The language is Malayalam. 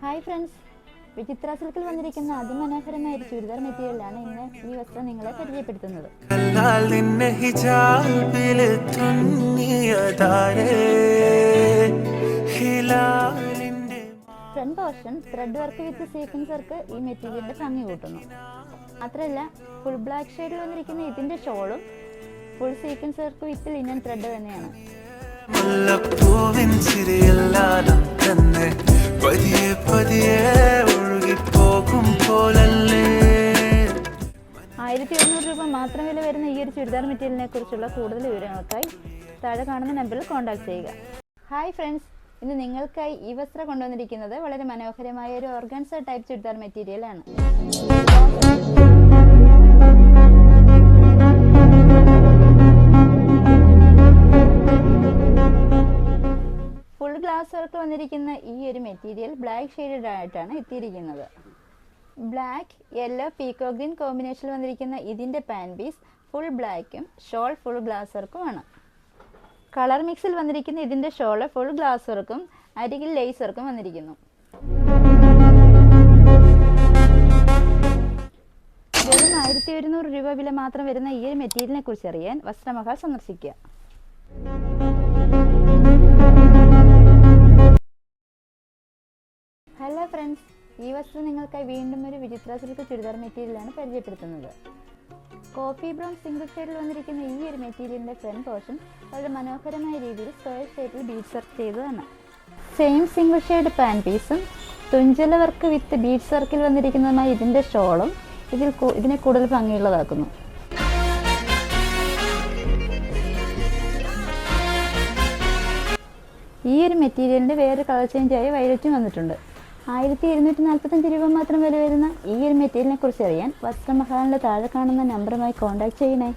Hi friends. വിചിത്ര സിൽക്കിൽ വന്നിരിക്കുന്ന അതിമനോഹരമായ ഒരു ചുരിദാർ മെറ്റീരിയലാണ് ഇന്ന് ഈ വസ്ത്രം നിങ്ങളെ പരിചയപ്പെടുത്തുന്നത്. Front portion thread work with sequence work ഈ മെറ്റീരിയലിന്റെ ഭംഗി കൂട്ടുന്നു. മാത്രമല്ല ഫുൾ ബ്ലാക്ക് ഷെയ്ഡിൽ വന്നിരിക്കുന്ന ഇതിന്റെ ഷോളും full sequence work with linen thread തന്നെയാണ്. മുല്ലപ്പൂവിൻ ചിരിയെല്ലാതും പോലല്ലേ? ആയിരത്തി എഴുന്നൂറ് രൂപ മാത്രം വില വരുന്ന ഈ ഒരു ചുരിദാർ മെറ്റീരിയലിനെ കുറിച്ചുള്ള കൂടുതൽ വിവരങ്ങൾക്കായി താഴെ കാണുന്ന നമ്പറിൽ കോൺടാക്ട് ചെയ്യുക. ഹായ് ഫ്രണ്ട്സ് ഇന്ന് നിങ്ങൾക്കായി ഈ വസ്ത്രം കൊണ്ടുവന്നിരിക്കുന്നത് വളരെ മനോഹരമായ ഒരു ഓർഗൻസ ടൈപ്പ് ചുരിദാർ മെറ്റീരിയൽ ആണ്. ഫുൾ ഗ്ലാസ് വർക്ക് വന്നിരിക്കുന്ന ഈ ഒരു മെറ്റീരിയൽ ബ്ലാക്ക് ഷെയ്ഡഡ് ആയിട്ടാണ് എത്തിയിരിക്കുന്നത്. ബ്ലാക്ക് യെല്ലോ പീക്കോ ഗ്രീൻ കോമ്പിനേഷനിൽ വന്നിരിക്കുന്ന ഇതിന്റെ പാൻ പീസ് ഫുൾ ബ്ലാക്കും ഷോൾ ഫുൾ ഗ്ലാസ് വർക്കുമാണ് കളർ മിക്സിൽ വന്നിരിക്കുന്ന ഇതിന്റെ ഷോൾ ഫുൾ ഗ്ലാസ് വർക്കും അരികിൽ ലേസ് വർക്കും വന്നിരിക്കുന്നു. വെറും ആയിരത്തി ഒരുന്നൂറ് രൂപ വില മാത്രം വരുന്ന ഈ ഒരു മെറ്റീരിയലിനെ കുറിച്ച് അറിയാൻ വസ്ത്രമഹാൽ സന്ദർശിക്കുക. ഹലോ ഫ്രണ്ട്സ് ഈ വസ്ത്രം നിങ്ങൾക്കായി വീണ്ടും ഒരു വിചിത്ര സിൽക്ക് ചുരിദാർ മെറ്റീരിയലാണ് പരിചയപ്പെടുത്തുന്നത്. കോഫി ബ്രൗൺ സിംഗിൾ ഷെയ്ഡിൽ വന്നിരിക്കുന്ന ഈ ഒരു മെറ്റീരിയലിന്റെ ഫ്രണ്ട് പോർഷൻ വളരെ മനോഹരമായ രീതിയിൽ സ്ക്വയർ ഷേപ്പിൽ ബീഡ്സ് വർക്ക് ചെയ്തതാണ്. സെയിം സിംഗിൾ ഷെയ്ഡ് പാൻ പീസും തുഞ്ചല വർക്ക് വിത്ത് ബീഡ്സ് വർക്കിൽ വന്നിരിക്കുന്നതുമായ ഇതിന്റെ ഷോളും ഇതിൽ ഇതിനെ കൂടുതൽ ഭംഗിയുള്ളതാക്കുന്നു. ഈ ഒരു മെറ്റീരിയലിന്റെ വേറൊരു കളർ ചേഞ്ചായി ആയി വയലറ്റും വന്നിട്ടുണ്ട്. ആയിരത്തി ഇരുന്നൂറ്റി നാൽപ്പത്തഞ്ച് രൂപ മാത്രം വില വരുന്ന ഈ ഒരു മെറ്റീരിയലിനെ കുറിച്ച് അറിയാൻ വസ്ത്രമഹാലിന്റെ താഴെ കാണുന്ന നമ്പറുമായി കോൺടാക്ട് ചെയ്യണേ.